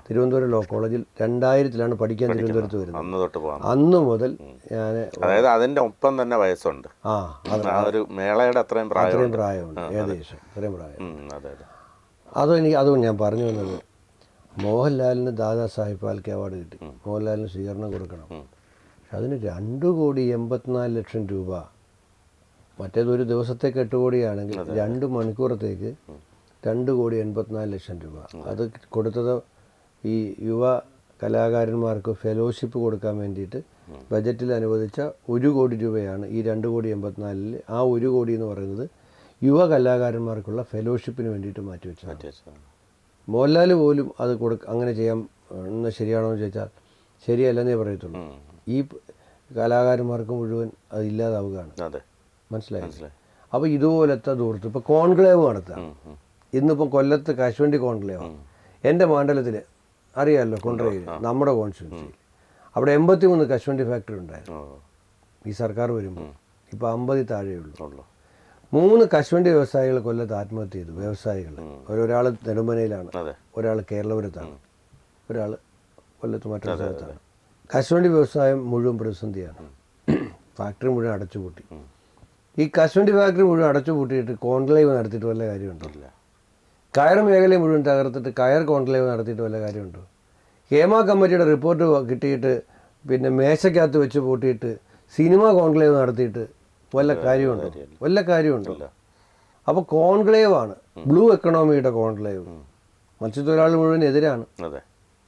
Speaker 2: തിരുവനന്തപുരം ലോ കോളേജിൽ രണ്ടായിരത്തിലാണ് പഠിക്കാൻ തിരുവനന്തപുരത്ത്
Speaker 1: വരുന്നത്
Speaker 2: അന്ന് മുതൽ ഞാൻ അതായത്
Speaker 1: അതിന്റെ ഒപ്പം തന്നെ വയസ്സുണ്ട് ആ ഒരു മേളയുടെ അത്രയും അത്രയും പ്രായമുണ്ട് ഏകദേശം അത്രയും പ്രായം
Speaker 2: അതും എനിക്ക് അതും ഞാൻ പറഞ്ഞു വന്നത് മോഹൻലാലിന് ദാദാ സാഹിബ് ഫാൽക്കെ അവാർഡ് കിട്ടി മോഹൻലാലിന് സ്വീകരണം കൊടുക്കണം പക്ഷെ അതിന് രണ്ട് കോടി എൺപത്തിനാല് ലക്ഷം രൂപ ഒരു ദിവസത്തേക്ക് എട്ട് കോടിയാണെങ്കിൽ രണ്ട് മണിക്കൂറത്തേക്ക് രണ്ട് കോടി എൺപത്തിനാല് ലക്ഷം രൂപ അത് കൊടുത്തത് ഈ യുവ കലാകാരന്മാർക്ക് ഫെലോഷിപ്പ് കൊടുക്കാൻ വേണ്ടിയിട്ട് ബജറ്റിൽ അനുവദിച്ച ഒരു കോടി രൂപയാണ് ഈ രണ്ട് കോടി എൺപത്തിനാലില് ആ ഒരു കോടി എന്ന് പറയുന്നത് യുവ കലാകാരന്മാർക്കുള്ള ഫെലോഷിപ്പിന് വേണ്ടിയിട്ട് മാറ്റിവെച്ചത് മോഹൻലാൽ പോലും അത് കൊടുക്ക അങ്ങനെ ചെയ്യാം എന്ന് ശരിയാണോ എന്ന് ചോദിച്ചാൽ ശരിയല്ലെന്നേ പറയത്തുള്ളൂ ഈ കലാകാരന്മാർക്ക് മുഴുവൻ അത് ഇല്ലാതാവുകയാണ് മനസ്സിലായി അപ്പോൾ ഇതുപോലത്തെ ദൂരത്ത് ഇപ്പോൾ കോൺക്ലേവ് നടത്താം ഇന്നിപ്പോൾ കൊല്ലത്ത് കശുവണ്ടി കോൺക്ലേവ് എൻ്റെ മണ്ഡലത്തിൽ അറിയാമല്ലോ കൊണ്ടുപോയി നമ്മുടെ കോൺസ്റ്റിറ്റ്യൂൻസി അവിടെ എൺപത്തി മൂന്ന് കശുവണ്ടി ഫാക്ടറി ഉണ്ടായിരുന്നു ഈ സർക്കാർ വരുമ്പോൾ ഇപ്പോൾ അമ്പതി താഴെയുള്ളൂ മൂന്ന് കശുവണ്ടി വ്യവസായികൾ കൊല്ലത്ത് ആത്മഹത്യ ചെയ്തു വ്യവസായികൾ ഒരാൾ നെടുമ്പനയിലാണ് ഒരാൾ കേരളപുരത്താണ് ഒരാൾ കൊല്ലത്ത് മറ്റൊരു സ്ഥലത്താണ് കശുവണ്ടി വ്യവസായം മുഴുവൻ പ്രതിസന്ധിയാണ് ഫാക്ടറി മുഴുവൻ അടച്ചുപൂട്ടി ഈ കശുവണ്ടി ഫാക്ടറി മുഴുവൻ അടച്ചു പൂട്ടിയിട്ട് കോൺക്ലേവ് നടത്തിയിട്ട് വല്ല കാര്യമുണ്ടോ ഇല്ല കയർ മേഖലയെ മുഴുവൻ തകർത്തിട്ട് കയർ കോൺക്ലേവ് നടത്തിയിട്ട് വല്ല കാര്യമുണ്ടോ ഹേമ കമ്മിറ്റിയുടെ റിപ്പോർട്ട് കിട്ടിയിട്ട് പിന്നെ മേശക്കകത്ത് വെച്ച് പൂട്ടിയിട്ട് സിനിമ കോൺക്ലേവ് നടത്തിയിട്ട് വല്ല കാര്യമുണ്ടോ വല്ല കാര്യമുണ്ടോ അപ്പോൾ കോൺക്ലേവ് ആണ് ബ്ലൂ എക്കണോമിയുടെ കോൺക്ലേവ് മത്സ്യത്തൊഴിലാളി മുഴുവൻ എതിരാണ്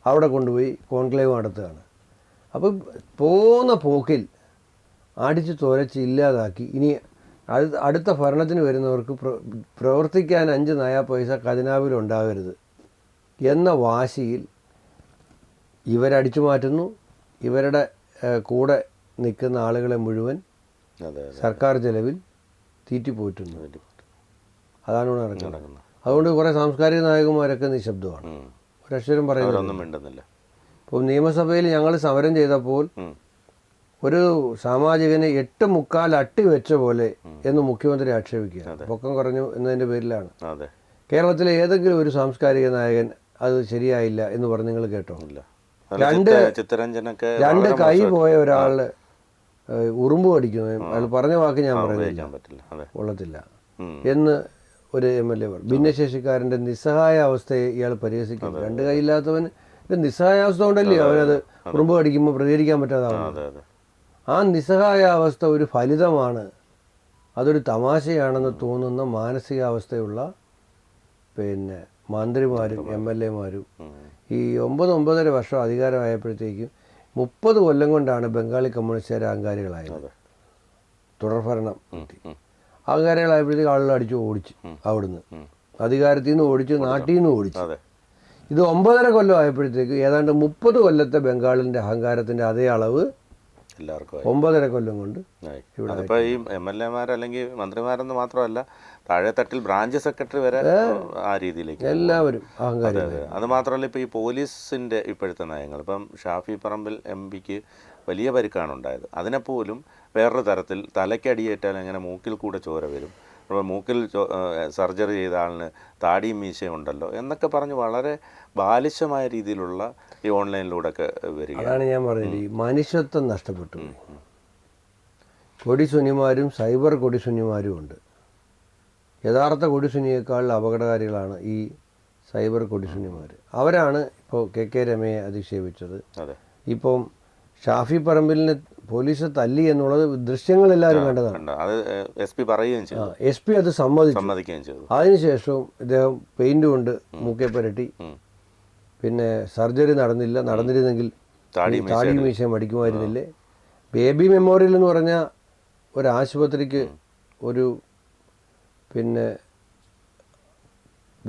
Speaker 2: അവിടെ കൊണ്ടുപോയി കോൺക്ലേവ് നടത്തുകയാണ് അപ്പോൾ പോകുന്ന പോക്കിൽ അടിച്ച് തുരച്ച് ഇല്ലാതാക്കി ഇനി അടുത്ത ഭരണത്തിന് വരുന്നവർക്ക് പ്രവർത്തിക്കാൻ അഞ്ച് നയാ പൈസ ഉണ്ടാകരുത് എന്ന വാശിയിൽ ഇവരടിച്ചു മാറ്റുന്നു ഇവരുടെ കൂടെ നിൽക്കുന്ന ആളുകളെ മുഴുവൻ സർക്കാർ ചെലവിൽ തീറ്റിപ്പോയിട്ടുണ്ട് അതാണ് ഇവിടെ നടക്കുന്നത് അതുകൊണ്ട് കുറേ സാംസ്കാരിക നായകന്മാരൊക്കെ നിശബ്ദമാണ് ഒരക്ഷരം പറയുന്നില്ല ഇപ്പം നിയമസഭയിൽ ഞങ്ങൾ സമരം ചെയ്തപ്പോൾ ഒരു സാമാജികന് എട്ട് മുക്കാൽ അട്ടി വെച്ച പോലെ എന്ന് മുഖ്യമന്ത്രി ആക്ഷേപിക്കുക പൊക്കം കുറഞ്ഞു എന്നതിന്റെ പേരിലാണ് കേരളത്തിലെ ഏതെങ്കിലും ഒരു സാംസ്കാരിക നായകൻ അത് ശരിയായില്ല എന്ന് പറഞ്ഞ് നിങ്ങൾ കേട്ടോ രണ്ട്
Speaker 1: രണ്ട് കൈ പോയ
Speaker 2: ഒരാള് ഉറുമ്പ് കടിക്കുന്നതും അയാൾ പറഞ്ഞ വാക്ക് ഞാൻ
Speaker 1: പറയുന്നില്ല
Speaker 2: കൊള്ളത്തില്ല എന്ന് ഒരു എം എൽ എ പറഞ്ഞു ഭിന്നശേഷിക്കാരൻ്റെ നിസ്സഹായ അവസ്ഥയെ ഇയാൾ പരിഹസിക്കും രണ്ട് കൈ ഇല്ലാത്തവന് നിസ്സഹായ അവസ്ഥ കൊണ്ടല്ലേ അവനത് ഉറുമ്പ് കടിക്കുമ്പോൾ പ്രതികരിക്കാൻ പറ്റാതാവുന്നത് ആ നിസ്സഹായാവസ്ഥ ഒരു ഫലിതമാണ് അതൊരു തമാശയാണെന്ന് തോന്നുന്ന മാനസികാവസ്ഥയുള്ള പിന്നെ മന്ത്രിമാരും എം എൽ എമാരും ഈ ഒമ്പത് ഒമ്പതര വർഷം അധികാരമായപ്പോഴത്തേക്കും മുപ്പത് കൊല്ലം കൊണ്ടാണ് ബംഗാളി കമ്മ്യൂണിസ്റ്റുകാർ അഹങ്കാരികളായത് തുടർഭരണം അഹങ്കാരികളായപ്പോഴത്തേക്ക് ആളുകൾ അടിച്ചു ഓടിച്ചു അവിടുന്ന് അധികാരത്തിൽ നിന്ന് ഓടിച്ചു നാട്ടിൽ നിന്ന് ഓടിച്ചു ഇത് ഒമ്പതര കൊല്ലം ആയപ്പോഴത്തേക്ക് ഏതാണ്ട് മുപ്പത് കൊല്ലത്തെ ബംഗാളിൻ്റെ അഹങ്കാരത്തിൻ്റെ അതേ അളവ് എല്ലാവർക്കും ഒമ്പതര കൊല്ലം കൊണ്ട് അതിപ്പോൾ
Speaker 1: ഈ എം എൽ എമാർ അല്ലെങ്കിൽ മന്ത്രിമാരെന്ന് മാത്രമല്ല തട്ടിൽ ബ്രാഞ്ച് സെക്രട്ടറി വരെ ആ രീതിയിലേക്ക് എല്ലാവരും അത് മാത്രമല്ല ഇപ്പോൾ ഈ പോലീസിൻ്റെ ഇപ്പോഴത്തെ നയങ്ങൾ ഇപ്പം ഷാഫി പറമ്പിൽ എം പിക്ക് വലിയ പരിക്കാണ് ഉണ്ടായത് അതിനെപ്പോലും വേറൊരു തരത്തിൽ തലയ്ക്കടിയേറ്റാൽ അങ്ങനെ മൂക്കിൽ കൂടെ ചോര വരും അപ്പോൾ മൂക്കിൽ സർജറി ചെയ്ത ആളിന് താടിയും മീശയും ഉണ്ടല്ലോ എന്നൊക്കെ പറഞ്ഞ് വളരെ ബാലിശമായ രീതിയിലുള്ള ഈ ഓൺലൈനിലൂടെ ഒക്കെ വരിക അതാണ് ഞാൻ
Speaker 2: പറഞ്ഞത് ഈ മനുഷ്യത്വം നഷ്ടപ്പെട്ടു കൊടിശുനിമാരും സൈബർ കൊടിശുനിമാരും ഉണ്ട് യഥാർത്ഥ കൊടിസുനിയേക്കാൾ അപകടകാരികളാണ് ഈ സൈബർ കൊടിശുനിമാർ അവരാണ് ഇപ്പോൾ കെ കെ രമയെ അധിക്ഷേപിച്ചത് ഇപ്പം ഷാഫി പറമ്പിലിന് പോലീസ് തല്ലി എന്നുള്ളത് ദൃശ്യങ്ങൾ എല്ലാവരും കണ്ടതാണ് എസ്
Speaker 1: പി അത് സമ്മതിച്ചു സമ്മതിക്കുകയും ചെയ്തു
Speaker 2: അതിനുശേഷവും ഇദ്ദേഹം പെയിന്റ് കൊണ്ട് മൂക്കെ പുരട്ടി പിന്നെ സർജറി നടന്നില്ല നടന്നിരുന്നെങ്കിൽ താടി മീശയും മടിക്കുമായിരുന്നില്ലേ ബേബി മെമ്മോറിയൽ എന്ന് പറഞ്ഞാൽ ഒരു ആശുപത്രിക്ക് ഒരു പിന്നെ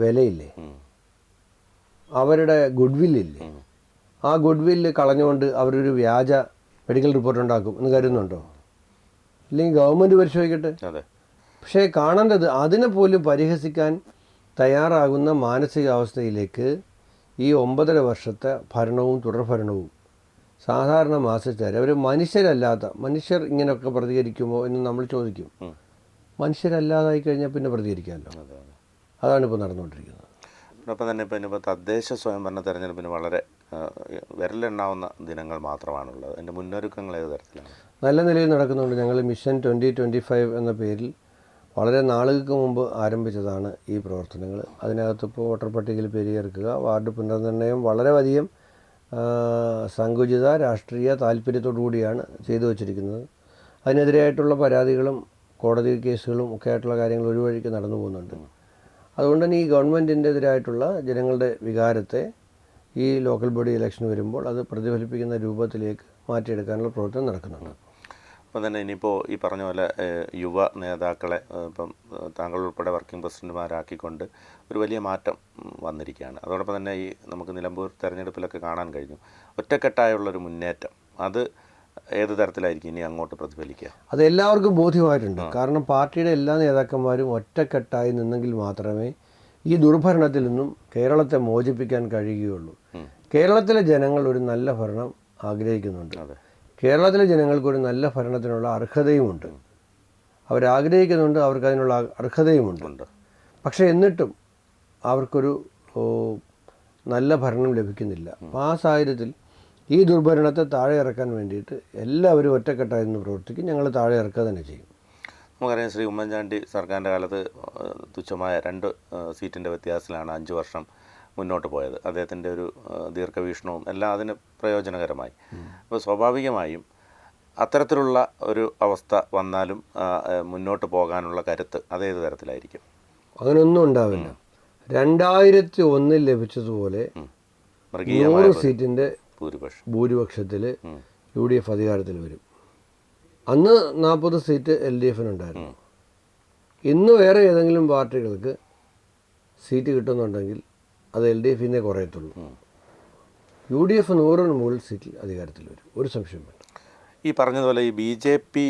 Speaker 2: വിലയില്ലേ അവരുടെ ഗുഡ് വില്ലില്ലേ ആ ഗുഡ് വില്ല് കളഞ്ഞുകൊണ്ട് അവരൊരു വ്യാജ മെഡിക്കൽ റിപ്പോർട്ട് ഉണ്ടാക്കും എന്ന് കരുതുന്നുണ്ടോ ഇല്ലെങ്കിൽ ഗവൺമെൻറ് പരിശോധിക്കട്ടെ പക്ഷേ കാണേണ്ടത് അതിനെ പോലും പരിഹസിക്കാൻ തയ്യാറാകുന്ന മാനസികാവസ്ഥയിലേക്ക് ഈ ഒമ്പതര വർഷത്തെ ഭരണവും തുടർഭരണവും സാധാരണ മാസച്ചാര് അവർ മനുഷ്യരല്ലാത്ത മനുഷ്യർ ഇങ്ങനെയൊക്കെ പ്രതികരിക്കുമോ എന്ന് നമ്മൾ ചോദിക്കും മനുഷ്യരല്ലാതായി കഴിഞ്ഞാൽ പിന്നെ പ്രതികരിക്കാമല്ലോ അതാണ് ഇപ്പോൾ നടന്നുകൊണ്ടിരിക്കുന്നത്
Speaker 1: ഇപ്പം തന്നെ ഇപ്പം ഇനിയിപ്പോൾ തദ്ദേശ സ്വയംഭരണ തെരഞ്ഞെടുപ്പിന് വളരെ വിരലെണ്ണാവുന്ന ദിനങ്ങൾ മാത്രമാണുള്ളത് അതിൻ്റെ മുന്നൊരുക്കങ്ങൾ
Speaker 2: ഏത് തരത്തിലാണ് നല്ല നിലയിൽ നടക്കുന്നുണ്ട് ഞങ്ങൾ മിഷൻ ട്വൻറ്റി ഫൈവ് എന്ന പേരിൽ വളരെ നാളുകൾക്ക് മുമ്പ് ആരംഭിച്ചതാണ് ഈ പ്രവർത്തനങ്ങൾ അതിനകത്തിപ്പോൾ വോട്ടർ പട്ടികയിൽ പേര് ചേർക്കുക വാർഡ് പുനർനിർണ്ണയം വളരെയധികം സങ്കുചിത രാഷ്ട്രീയ താല്പര്യത്തോടു കൂടിയാണ് ചെയ്തു വച്ചിരിക്കുന്നത് അതിനെതിരെയായിട്ടുള്ള പരാതികളും കോടതി കേസുകളും ഒക്കെ ആയിട്ടുള്ള കാര്യങ്ങൾ ഒരു വഴിക്ക് നടന്നു പോകുന്നുണ്ട് അതുകൊണ്ട് തന്നെ ഈ ഗവൺമെൻറ്റിൻ്റെ എതിരായിട്ടുള്ള ജനങ്ങളുടെ വികാരത്തെ ഈ ലോക്കൽ ബോഡി ഇലക്ഷൻ വരുമ്പോൾ അത് പ്രതിഫലിപ്പിക്കുന്ന രൂപത്തിലേക്ക് മാറ്റിയെടുക്കാനുള്ള പ്രവർത്തനം നടക്കുന്നുണ്ട്
Speaker 1: അപ്പം തന്നെ ഇനിയിപ്പോൾ ഈ പറഞ്ഞ പോലെ യുവ നേതാക്കളെ ഇപ്പം താങ്കൾ ഉൾപ്പെടെ വർക്കിംഗ് പ്രസിഡന്റുമാരാക്കിക്കൊണ്ട് ഒരു വലിയ മാറ്റം വന്നിരിക്കുകയാണ് അതോടൊപ്പം തന്നെ ഈ നമുക്ക് നിലമ്പൂർ തെരഞ്ഞെടുപ്പിലൊക്കെ കാണാൻ കഴിഞ്ഞു ഒറ്റക്കെട്ടായുള്ളൊരു മുന്നേറ്റം അത് ഏത് തരത്തിലായിരിക്കും ഇനി അങ്ങോട്ട് പ്രതിഫലിക്കുക
Speaker 2: അത് എല്ലാവർക്കും ബോധ്യമായിട്ടുണ്ട് കാരണം പാർട്ടിയുടെ എല്ലാ നേതാക്കന്മാരും ഒറ്റക്കെട്ടായി നിന്നെങ്കിൽ മാത്രമേ ഈ ദുർഭരണത്തിൽ നിന്നും കേരളത്തെ മോചിപ്പിക്കാൻ കഴിയുകയുള്ളൂ കേരളത്തിലെ ജനങ്ങൾ ഒരു നല്ല ഭരണം ആഗ്രഹിക്കുന്നുണ്ട് കേരളത്തിലെ ജനങ്ങൾക്കൊരു നല്ല ഭരണത്തിനുള്ള അർഹതയുമുണ്ട് അവരാഗ്രഹിക്കുന്നുണ്ട് അവർക്കതിനുള്ള അതിനുള്ള അർഹതയുമുണ്ട് പക്ഷേ എന്നിട്ടും അവർക്കൊരു നല്ല ഭരണം ലഭിക്കുന്നില്ല അപ്പോൾ ആ സാഹചര്യത്തിൽ ഈ ദുർഭരണത്തെ താഴെ ഇറക്കാൻ വേണ്ടിയിട്ട് എല്ലാവരും ഒറ്റക്കെട്ടായി നിന്ന് പ്രവർത്തിക്കും ഞങ്ങൾ താഴെ ഇറക്കുക തന്നെ ചെയ്യും
Speaker 1: നമുക്കറിയാം ശ്രീ ഉമ്മൻചാണ്ടി സർക്കാരിൻ്റെ കാലത്ത് തുച്ഛമായ രണ്ട് സീറ്റിൻ്റെ വ്യത്യാസത്തിലാണ് അഞ്ച് വർഷം മുന്നോട്ട് പോയത് അദ്ദേഹത്തിൻ്റെ ഒരു ദീർഘവീക്ഷണവും എല്ലാം അതിന് പ്രയോജനകരമായി അപ്പോൾ സ്വാഭാവികമായും അത്തരത്തിലുള്ള ഒരു അവസ്ഥ വന്നാലും മുന്നോട്ട് പോകാനുള്ള കരുത്ത് അതേത്
Speaker 2: തരത്തിലായിരിക്കും അങ്ങനെയൊന്നും ഉണ്ടാവില്ല രണ്ടായിരത്തി ഒന്നിൽ ലഭിച്ചതുപോലെ സീറ്റിൻ്റെ ഭൂരിപക്ഷത്തിൽ യു ഡി എഫ് അധികാരത്തിൽ വരും അന്ന് നാൽപ്പത് സീറ്റ് എൽ ഡി എഫിനുണ്ടായിരുന്നു ഇന്ന് വേറെ ഏതെങ്കിലും പാർട്ടികൾക്ക് സീറ്റ് കിട്ടുന്നുണ്ടെങ്കിൽ അത് എൽ ഡി എഫിനെ കുറയത്തുള്ളൂ യു ഡി എഫ് നൂറിന് മുകളിൽ സീറ്റിൽ അധികാരത്തിൽ വരും ഒരു സംശയം വേണ്ട
Speaker 1: ഈ പറഞ്ഞതുപോലെ ഈ B J P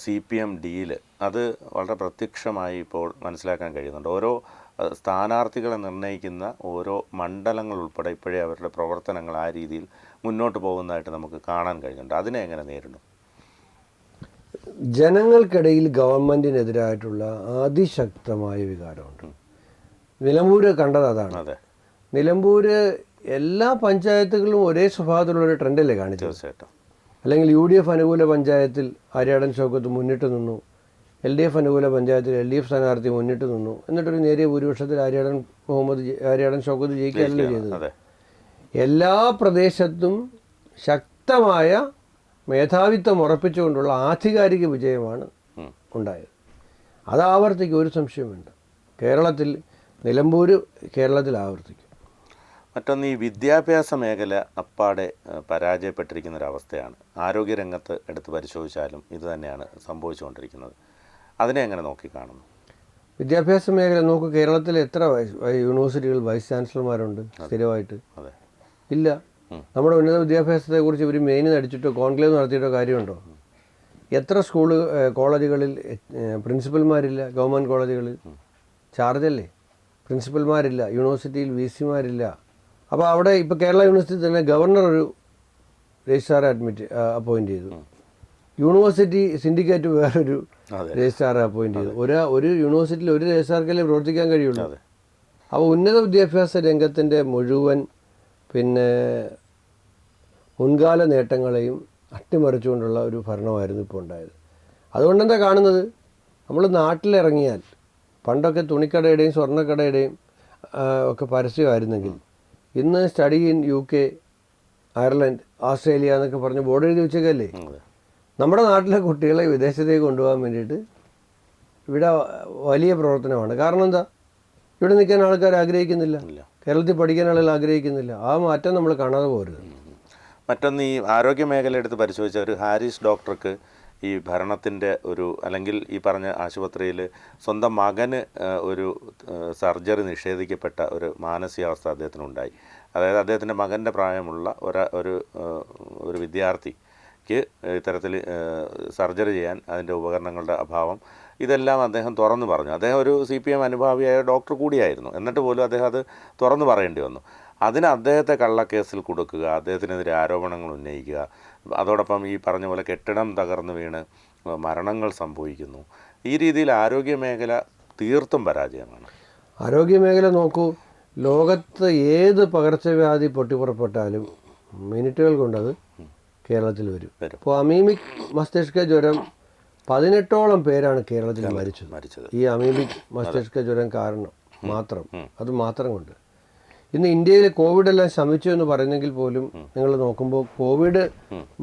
Speaker 1: C P M ഡിയിൽ അത് വളരെ പ്രത്യക്ഷമായി ഇപ്പോൾ മനസ്സിലാക്കാൻ കഴിയുന്നുണ്ട് ഓരോ സ്ഥാനാർത്ഥികളെ നിർണ്ണയിക്കുന്ന ഓരോ മണ്ഡലങ്ങൾ ഉൾപ്പെടെ ഇപ്പോഴേ അവരുടെ പ്രവർത്തനങ്ങൾ ആ രീതിയിൽ മുന്നോട്ട് പോകുന്നതായിട്ട് നമുക്ക് കാണാൻ കഴിയുന്നുണ്ട് അതിനെ എങ്ങനെ നേരിടും
Speaker 2: ജനങ്ങൾക്കിടയിൽ ഗവൺമെൻറ്റിനെതിരായിട്ടുള്ള അതിശക്തമായ വികാരമുണ്ട് നിലമ്പൂര് കണ്ടത് അതാണ് അതെ നിലമ്പൂര് എല്ലാ പഞ്ചായത്തുകളിലും ഒരേ സ്വഭാവത്തിലുള്ള ഒരു ട്രെൻഡല്ലേ കാണിച്ചു തീർച്ചയായിട്ടും അല്ലെങ്കിൽ യു ഡി എഫ് അനുകൂല പഞ്ചായത്തിൽ ആര്യാടൻ ഷോക്കത്ത് മുന്നിട്ട് നിന്നു എൽ ഡി എഫ് അനുകൂല പഞ്ചായത്തിൽ എൽ ഡി എഫ് സ്ഥാനാർത്ഥി മുന്നിട്ട് നിന്നു എന്നിട്ടൊരു നേരിയ ഭൂരിപക്ഷത്തിൽ ആര്യാടൻ മുഹമ്മദ് ആര്യാടൻ ഷോക്കത്ത് ജയിക്കുകയല്ലേ ചെയ്തത് എല്ലാ പ്രദേശത്തും ശക്തമായ മേധാവിത്വം ഉറപ്പിച്ചുകൊണ്ടുള്ള ആധികാരിക വിജയമാണ് ഉണ്ടായത് അത് ആവർത്തിക്കും ഒരു സംശയമുണ്ട് കേരളത്തിൽ നിലമ്പൂർ കേരളത്തിൽ ആവർത്തിക്കും
Speaker 1: മറ്റൊന്ന് ഈ വിദ്യാഭ്യാസ മേഖല അപ്പാടെ പരാജയപ്പെട്ടിരിക്കുന്ന ഒരവസ്ഥയാണ് ആരോഗ്യരംഗത്ത് എടുത്ത് പരിശോധിച്ചാലും ഇത് തന്നെയാണ് സംഭവിച്ചുകൊണ്ടിരിക്കുന്നത് അതിനെ എങ്ങനെ നോക്കിക്കാണുന്നു
Speaker 2: വിദ്യാഭ്യാസ മേഖല നോക്ക് കേരളത്തിൽ എത്ര യൂണിവേഴ്സിറ്റികൾ വൈസ് ചാൻസലർമാരുണ്ട് സ്ഥിരമായിട്ട് അതെ ഇല്ല നമ്മുടെ ഉന്നത വിദ്യാഭ്യാസത്തെക്കുറിച്ച് ഇവർ മെയിൻ നടിച്ചിട്ടോ കോൺക്ലേവ് നടത്തിയിട്ടോ കാര്യമുണ്ടോ എത്ര സ്കൂള് കോളേജുകളിൽ പ്രിൻസിപ്പൽമാരില്ല ഗവൺമെൻറ് കോളേജുകളിൽ ചാർജല്ലേ പ്രിൻസിപ്പൽമാരില്ല യൂണിവേഴ്സിറ്റിയിൽ വി സിമാരില്ല അപ്പോൾ അവിടെ ഇപ്പോൾ കേരള യൂണിവേഴ്സിറ്റി തന്നെ ഗവർണർ ഒരു രജിസ്ട്രാറെ അഡ്മിറ്റ് അപ്പോയിൻറ്റ് ചെയ്തു യൂണിവേഴ്സിറ്റി സിൻഡിക്കേറ്റ് വേറൊരു രജിസ്ട്രാറെ അപ്പോയിൻറ്റ് ചെയ്തു ഒരു ഒരു യൂണിവേഴ്സിറ്റിയിൽ ഒരു രജിസ്ട്രാർക്കല്ലേ പ്രവർത്തിക്കാൻ കഴിയുള്ളൂ അപ്പോൾ ഉന്നത വിദ്യാഭ്യാസ രംഗത്തിൻ്റെ മുഴുവൻ പിന്നെ മുൻകാല നേട്ടങ്ങളെയും അട്ടിമറിച്ചുകൊണ്ടുള്ള ഒരു ഭരണമായിരുന്നു ഇപ്പോൾ ഉണ്ടായത് അതുകൊണ്ടെന്താ കാണുന്നത് നമ്മൾ നാട്ടിലിറങ്ങിയാൽ പണ്ടൊക്കെ തുണിക്കടയുടെയും സ്വർണ്ണക്കടയുടെയും ഒക്കെ പരസ്യമായിരുന്നെങ്കിൽ ഇന്ന് study in U K Ireland Australia എന്നൊക്കെ പറഞ്ഞ് ബോർഡ് എഴുതി വെച്ചേക്കല്ലേ നമ്മുടെ നാട്ടിലെ കുട്ടികളെ വിദേശത്തേക്ക് കൊണ്ടുപോകാൻ വേണ്ടിയിട്ട് ഇവിടെ വലിയ പ്രവർത്തനമാണ് കാരണം എന്താ ഇവിടെ നിൽക്കാൻ ആൾക്കാർ ആഗ്രഹിക്കുന്നില്ല കേരളത്തിൽ പഠിക്കാൻ ആളുകൾ ആഗ്രഹിക്കുന്നില്ല ആ മാറ്റം നമ്മൾ കാണാതെ പോരുത്
Speaker 1: മറ്റൊന്ന് ഈ ആരോഗ്യ മേഖല എടുത്ത് പരിശോധിച്ച ഒരു ഹാരിസ് ഡോക്ടർക്ക് ഈ ഭരണത്തിൻ്റെ ഒരു അല്ലെങ്കിൽ ഈ പറഞ്ഞ ആശുപത്രിയിൽ സ്വന്തം മകന് ഒരു സർജറി നിഷേധിക്കപ്പെട്ട ഒരു മാനസികാവസ്ഥ അദ്ദേഹത്തിനുണ്ടായി അതായത് അദ്ദേഹത്തിൻ്റെ മകൻ്റെ പ്രായമുള്ള ഒരു ഒരു ഒരു വിദ്യാർത്ഥിക്ക് ഇത്തരത്തിൽ സർജറി ചെയ്യാൻ അതിൻ്റെ ഉപകരണങ്ങളുടെ അഭാവം ഇതെല്ലാം അദ്ദേഹം തുറന്നു പറഞ്ഞു അദ്ദേഹം ഒരു സി പി എം അനുഭാവിയായ ഡോക്ടർ കൂടിയായിരുന്നു എന്നിട്ട് പോലും അദ്ദേഹം അത് തുറന്നു പറയേണ്ടി വന്നു അതിന് അദ്ദേഹത്തെ കള്ളക്കേസിൽ കൊടുക്കുക അദ്ദേഹത്തിനെതിരെ ആരോപണങ്ങൾ ഉന്നയിക്കുക അതോടൊപ്പം ഈ പറഞ്ഞ പോലെ കെട്ടിടം തകർന്നു വീണ് മരണങ്ങൾ സംഭവിക്കുന്നു ഈ രീതിയിൽ മേഖല തീർത്തും പരാജയമാണ്
Speaker 2: മേഖല നോക്കൂ ലോകത്ത് ഏത് പകർച്ചവ്യാധി പൊട്ടിപ്പുറപ്പെട്ടാലും മിനിറ്റുകൾ കൊണ്ടത് കേരളത്തിൽ വരും ഇപ്പോൾ അമീമിക് മസ്തിഷ്ക ജ്വരം പതിനെട്ടോളം പേരാണ് കേരളത്തിൽ മരിച്ചത് മരിച്ചത് ഈ അമീമിക് മസ്തിഷ്ക ജ്വരം കാരണം മാത്രം അത് മാത്രം കൊണ്ട് ഇന്ന് ഇന്ത്യയിൽ കോവിഡ് എല്ലാം ശമിച്ചു എന്ന് പറയുന്നെങ്കിൽ പോലും നിങ്ങൾ നോക്കുമ്പോൾ കോവിഡ്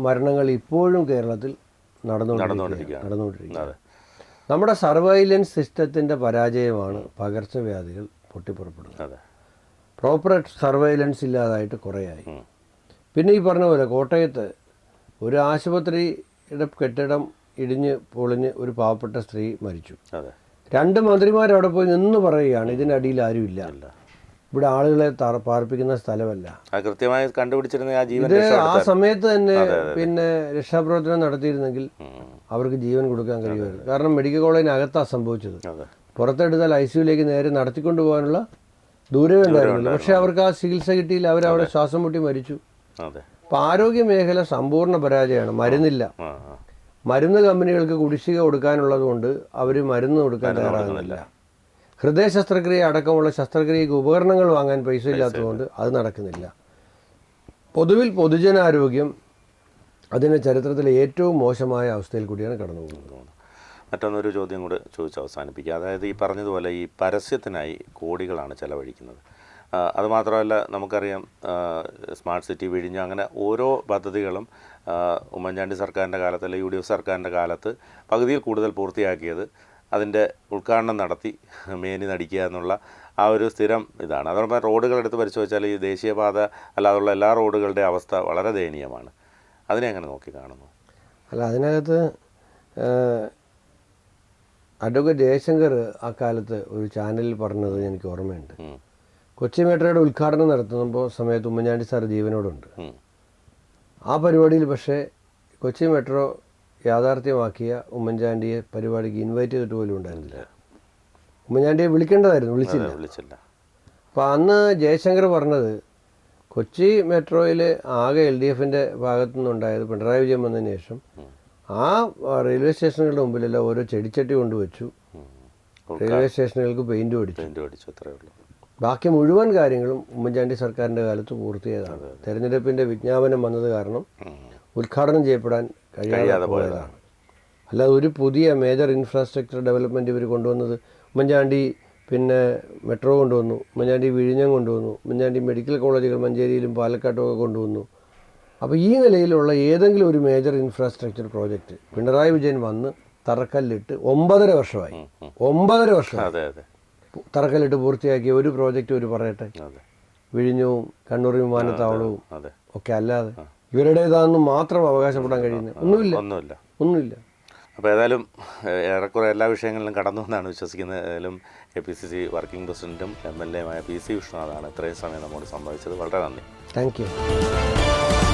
Speaker 2: മരണങ്ങൾ ഇപ്പോഴും കേരളത്തിൽ നടന്നുകൊണ്ടിരിക്കുക നമ്മുടെ സർവൈലൻസ് സിസ്റ്റത്തിൻ്റെ പരാജയമാണ് പകർച്ചവ്യാധികൾ പൊട്ടിപ്പുറപ്പെടുന്നത് പ്രോപ്പർ സർവൈലൻസ് ഇല്ലാതായിട്ട് കുറേയായി പിന്നെ ഈ പറഞ്ഞ പോലെ കോട്ടയത്ത് ഒരു ആശുപത്രിയുടെ കെട്ടിടം ഇടിഞ്ഞ് പൊളിഞ്ഞ് ഒരു പാവപ്പെട്ട സ്ത്രീ മരിച്ചു രണ്ട് മന്ത്രിമാർ അവിടെ പോയി നിന്ന് പറയുകയാണ് ഇതിൻ്റെ അടിയിൽ ആരുമില്ല ഇവിടെ ആളുകളെ പാർപ്പിക്കുന്ന സ്ഥലമല്ല
Speaker 1: ആ ജീവൻ ഇത് ആ സമയത്ത് തന്നെ
Speaker 2: പിന്നെ രക്ഷാപ്രവർത്തനം നടത്തിയിരുന്നെങ്കിൽ അവർക്ക് ജീവൻ കൊടുക്കാൻ കഴിയുമായിരുന്നു കാരണം മെഡിക്കൽ കോളേജിനകത്താണ് സംഭവിച്ചത് പുറത്തെടുത്താൽ ഐ സിയുലേക്ക് നേരെ നടത്തിക്കൊണ്ടു പോകാനുള്ള ദൂരമേ ഉണ്ടായിരുന്നുള്ളൂ പക്ഷെ അവർക്ക് ആ ചികിത്സ കിട്ടിയില്ല അവരവിടെ ശ്വാസം മുട്ടി മരിച്ചു അപ്പൊ ആരോഗ്യ മേഖല സമ്പൂർണ്ണ പരാജയമാണ് മരുന്നില്ല മരുന്ന് കമ്പനികൾക്ക് കുടിശ്ശിക കൊടുക്കാനുള്ളത് കൊണ്ട് അവർ മരുന്ന് കൊടുക്കാൻ തയ്യാറാകുന്നില്ല ഹൃദയ ശസ്ത്രക്രിയ അടക്കമുള്ള ശസ്ത്രക്രിയക്ക് ഉപകരണങ്ങൾ വാങ്ങാൻ പൈസ ഇല്ലാത്തതുകൊണ്ട് അത് നടക്കുന്നില്ല പൊതുവിൽ പൊതുജനാരോഗ്യം അതിൻ്റെ ചരിത്രത്തിലെ ഏറ്റവും മോശമായ അവസ്ഥയിൽ കൂടിയാണ് കടന്നു പോകുന്നത്
Speaker 1: മറ്റൊന്നൊരു ചോദ്യം കൂടെ ചോദിച്ച് അവസാനിപ്പിക്കുക അതായത് ഈ പറഞ്ഞതുപോലെ ഈ പരസ്യത്തിനായി കോടികളാണ് ചെലവഴിക്കുന്നത് അതുമാത്രമല്ല നമുക്കറിയാം സ്മാർട്ട് സിറ്റി വിഴിഞ്ഞ അങ്ങനെ ഓരോ പദ്ധതികളും ഉമ്മൻചാണ്ടി സർക്കാരിൻ്റെ കാലത്ത് അല്ലെങ്കിൽ യു ഡി എഫ് സർക്കാരിൻ്റെ കാലത്ത് പകുതിയിൽ കൂടുതൽ പൂർത്തിയാക്കിയത് അതിൻ്റെ ഉദ്ഘാടനം നടത്തി മേനി നടിക്കുക എന്നുള്ള ആ ഒരു സ്ഥിരം ഇതാണ് അതോടൊപ്പം റോഡുകളെടുത്ത് പരിശോധിച്ചാൽ ഈ ദേശീയപാത അല്ലാതുള്ള എല്ലാ റോഡുകളുടെ അവസ്ഥ വളരെ ദയനീയമാണ് അതിനെ അങ്ങനെ നോക്കി കാണുന്നു
Speaker 2: അല്ല അതിനകത്ത് അഡ്വക്കേറ്റ് ജയശങ്കർ ആ കാലത്ത് ഒരു ചാനലിൽ പറഞ്ഞത് എനിക്ക് ഓർമ്മയുണ്ട് കൊച്ചി മെട്രോയുടെ ഉദ്ഘാടനം നടത്തുമ്പോൾ സമയത്ത് ഉമ്മൻചാണ്ടി സാർ ജീവനോടുണ്ട് ആ പരിപാടിയിൽ പക്ഷേ കൊച്ചി മെട്രോ യാഥാർത്ഥ്യമാക്കിയ ഉമ്മൻചാണ്ടിയെ പരിപാടിക്ക് ഇൻവൈറ്റ് ചെയ്തിട്ട് പോലും ഉണ്ടായിരുന്നില്ല ഉമ്മൻചാണ്ടിയെ വിളിക്കേണ്ടതായിരുന്നു വിളിച്ചില്ല വിളിച്ചില്ല അപ്പോൾ അന്ന് ജയശങ്കർ പറഞ്ഞത് കൊച്ചി മെട്രോയിൽ ആകെ എൽ ഡി എഫിൻ്റെ ഭാഗത്തു നിന്നുണ്ടായത് പിണറായി വിജയം വന്നതിന് ശേഷം ആ റെയിൽവേ സ്റ്റേഷനുകളുടെ മുമ്പിലെല്ലാം ഓരോ ചെടിച്ചട്ടി കൊണ്ടുവച്ചു റെയിൽവേ സ്റ്റേഷനുകൾക്ക് പെയിന്റ് പഠിച്ചു ബാക്കി മുഴുവൻ കാര്യങ്ങളും ഉമ്മൻചാണ്ടി സർക്കാരിൻ്റെ കാലത്ത് പൂർത്തിയായതാണ് തെരഞ്ഞെടുപ്പിൻ്റെ വിജ്ഞാപനം വന്നത് കാരണം ഉദ്ഘാടനം ചെയ്യപ്പെടാൻ കഴിയാതെ പോയതാണ് അല്ലാതെ ഒരു പുതിയ മേജർ ഇൻഫ്രാസ്ട്രക്ചർ ഡെവലപ്മെൻറ്റ് ഇവർ കൊണ്ടുവന്നത് ഉമ്മൻചാണ്ടി പിന്നെ മെട്രോ കൊണ്ടുവന്നു ഉമ്മൻചാണ്ടി വിഴിഞ്ഞം കൊണ്ടുവന്നു ഉമ്മൻചാണ്ടി മെഡിക്കൽ കോളേജുകൾ മഞ്ചേരിയിലും ഒക്കെ കൊണ്ടുവന്നു അപ്പോൾ ഈ നിലയിലുള്ള ഏതെങ്കിലും ഒരു major infrastructure project Pinarayi Vijayan വന്ന് തറക്കല്ലിട്ട് ഒമ്പതര വർഷമായി ഒമ്പതര വർഷം തറക്കല്ലിട്ട് പൂർത്തിയാക്കിയ ഒരു പ്രോജക്റ്റ് ഒരു പറയട്ടെ വിഴിഞ്ഞവും കണ്ണൂർ വിമാനത്താവളവും ഒക്കെ അല്ലാതെ ഇവരുടേതാണെന്ന് മാത്രം അവകാശപ്പെടാൻ കഴിയുന്നത് ഒന്നുമില്ല ഒന്നുമില്ല ഒന്നുമില്ല
Speaker 1: അപ്പോൾ ഏതായാലും ഏറെക്കുറെ എല്ലാ വിഷയങ്ങളിലും കടന്നു എന്നാണ് വിശ്വസിക്കുന്നത് ഏതായാലും A P C C working പ്രസിഡന്റും എം എൽ ആയ പി സി വിഷ്ണുനാഥാണ് ഇത്രയും സമയം നമ്മോട് സംഭവിച്ചത് വളരെ
Speaker 2: നന്ദി താങ്ക് യു